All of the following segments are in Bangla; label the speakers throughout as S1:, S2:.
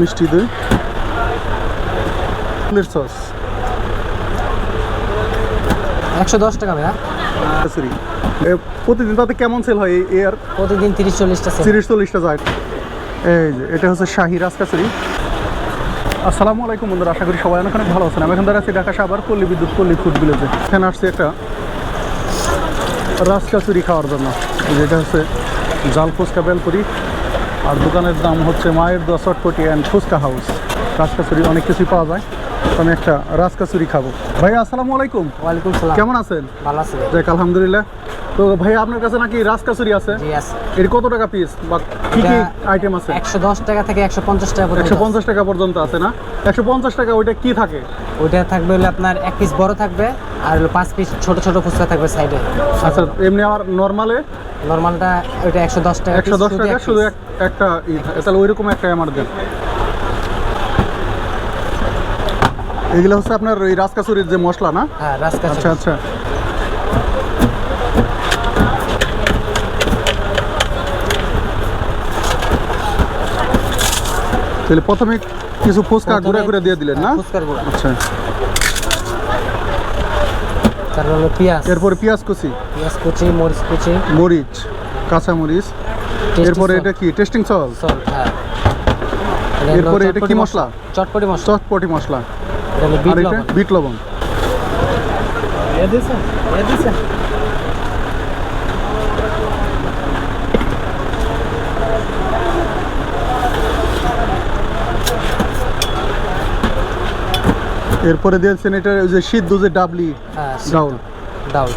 S1: মিষ্টি দই। ফুলের সস।
S2: একশো দশ টাকা ভাইয়া।
S1: সরি প্রতিদিন তাতে কেমন সেল হয় এই এয়ার
S2: প্রতিদিন তিরিশ চল্লিশটা
S1: তিরিশ চল্লিশটা যায়। এই যে এটা হচ্ছে শাহি রাজকাচুরি আসসালামু আলাইকুম বন্ধুরা আশা করি সবাই অনেক অনেক ভালো আছেন। আমি এখন দাঁড়া আছি ঢাকা সাবার পল্লী বিদ্যুৎ পল্লী ফুড ভিলেজে এখানে আসছে একটা রাজকাচুরি খাওয়ার জন্য। যেটা হচ্ছে জাল ফুচকা বেলপুরি। আর দোকানের দাম হচ্ছে মায়ের দোয়া চটপটি অ্যান্ড ফুচকা হাউস রাজকাচুরি অনেক কিছুই পাওয়া যায়। আমি একটা রাজকাচুরি খাব। ভাই আসসালামু আলাইকুম।
S2: ওয়ালাইকুম সালাম।
S1: কেমন আছেন?
S2: ভালো আছে
S1: যাক আলহামদুলিল্লাহ। তো ভাই আপনার কাছে নাকি রাজকাচুরি আছে? এর কত টাকা পিস বা কি কি আইটেম আছে?
S2: একশো দশ টাকা থেকে একশো পঞ্চাশ টাকা পর্যন্ত
S1: একশো। পঞ্চাশ টাকা পর্যন্ত আছে না? একশো পঞ্চাশ টাকা ওইটা কি থাকে?
S2: ওইটা থাকবে হলে আপনার এক পিস বড় থাকবে আর পাঁচ পিস ছোট ছোট ফুচকা থাকবে সাইডে
S1: আচ্ছা এমনি আমার নর্মালে
S2: নর্মালটা ওইটা একশো দশ টাকা
S1: একশো দশ টাকা শুধু একটা। তাহলে ওইরকম একটা আমার দেন। এগুলো হচ্ছে আপনার ওই রাজকাচুরির যে মশলা না?
S2: হ্যাঁ
S1: আচ্ছা আচ্ছা। তাহলে প্রথমে কিছু ফুচকা ঘুরে ঘুরে দিয়ে দিলেন না?
S2: ফুচকার গুঁড়া।
S1: আচ্ছা।
S2: তারপর হলো পেঁয়াজ।
S1: এরপর পেঁয়াজ কুচি?
S2: পেঁয়াজ কুচি মরিচ কুচি।
S1: মরিচ কাঁচা মরিচ। এরপরে এটা কি? টেস্টিং সল
S2: সল হ্যাঁ।
S1: এরপরে এটা কি মশলা?
S2: চটপটি মশলা।
S1: চটপটি মশলা।
S2: এটা হলো বিট
S1: লবণ। এ
S2: লবণ।
S1: এ লবণ এরপরে দিয়েছেন এটা ওই যে সিদ্ধ যে ডাবলি
S2: হ্যাঁ
S1: ডাউল।
S2: ডাউল।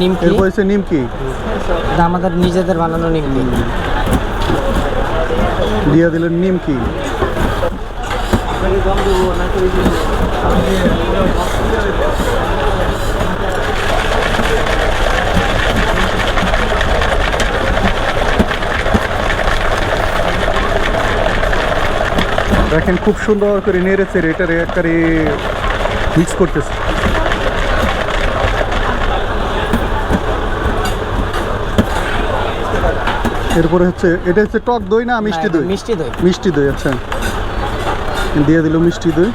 S2: নিমকি?
S1: এরপর হচ্ছে নিমকি।
S2: আমাদের নিজেদের বানানো নিমকি।
S1: দিয়ে দিলেন নিমকি। দেখেন খুব সুন্দর করে নেড়েছে এটারে একবারে মিক্স করতেছে। এরপরে হচ্ছে এটা হচ্ছে টক দই না মিষ্টি দই?
S2: মিষ্টি দই।
S1: মিষ্টি দই আচ্ছা। দিয়ে দিল মিষ্টি দই।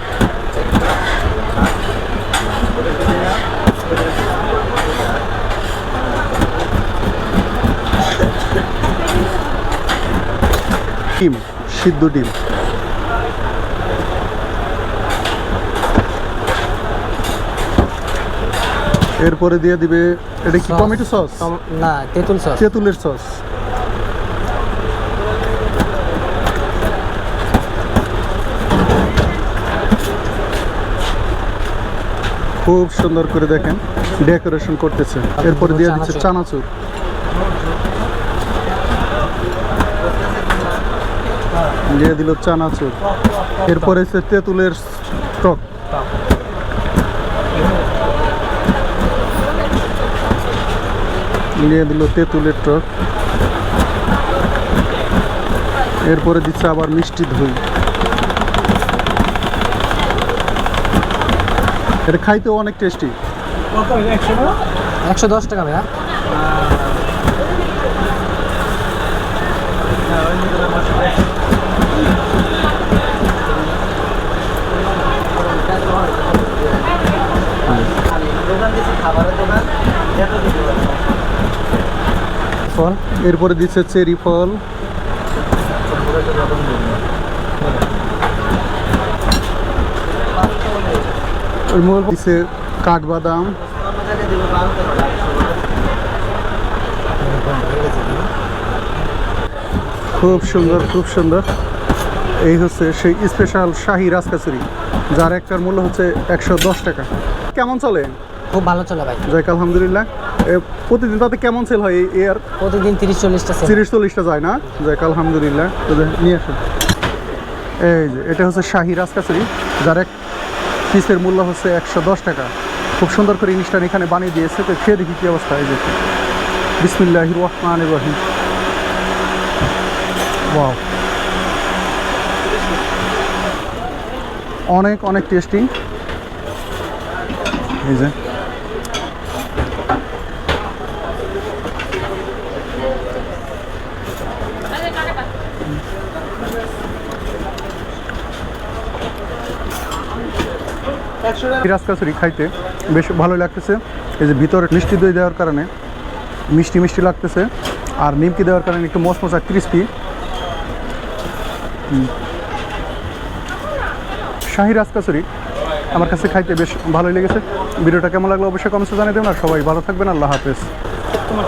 S1: ডিম সিদ্ধ ডিম। এরপরে দিয়ে দিবে এটা কি টমেটো সস
S2: না তেঁতুল সস
S1: তেঁতুলের সস খুব সুন্দর করে দেখেন ডেকোরেশন করতেছে। এরপরে দিয়ে দিচ্ছে চানাচুর। দিয়ে দিল চানাচুর। এরপরে হচ্ছে তেঁতুলের টক। দিয়ে দিল তেঁতুলের টক। এরপরে দিচ্ছে আবার মিষ্টি দই। এটা খাইতে অনেক টেস্টি।
S2: একশো দশ? টাকা ভাইয়া ফল
S1: এরপরে দিচ্ছে চেরি ফল। দিচ্ছে কাঠবাদাম। খুব সুন্দর খুব সুন্দর। এই হচ্ছে সেই স্পেশাল শাহি রাজকাচুরি যার একটার মূল্য হচ্ছে একশো দশ টাকা। কেমন চলে?
S2: খুব ভালো চলে ভাই।
S1: যাক আলহামদুলিল্লাহ। প্রতিদিন তাতে কেমন সেল হয় এই এয়ার
S2: প্রতিদিন তিরিশ চল্লিশটা
S1: তিরিশ চল্লিশটা যায় না? যাক আলহামদুলিল্লাহ। নিয়ে আসুন। এই যে এটা হচ্ছে শাহি রাজকাচুরি যার এক পিসের মূল্য হচ্ছে একশো দশ টাকা। খুব সুন্দর করে ইনস্টান এখানে বানিয়ে দিয়েছে। তো খেয়ে দেখি কী অবস্থা এই যে। বিসমিল্লাহ রহমান রহিম। ওয়াও। অনেক অনেক টেস্টিং এই যে। পিরাজ কাছুরি খাইতে বেশ ভালো লাগতেছে। এই যে ভিতরে মিষ্টি দই দেওয়ার কারণে, মিষ্টি মিষ্টি লাগতেছে। আর নিমকি দেওয়ার কারণে একটু মশমশা ক্রিস্পি শাহি রাজকাচুরি আমার কাছে খাইতে বেশ ভালোই লেগেছে। ভিডিওটা কেমন লাগল অবশ্যই কমেন্টে জানিয়ে দেবেন আর সবাই ভালো থাকবেন। আল্লাহ হাফেজ।
S3: তোমার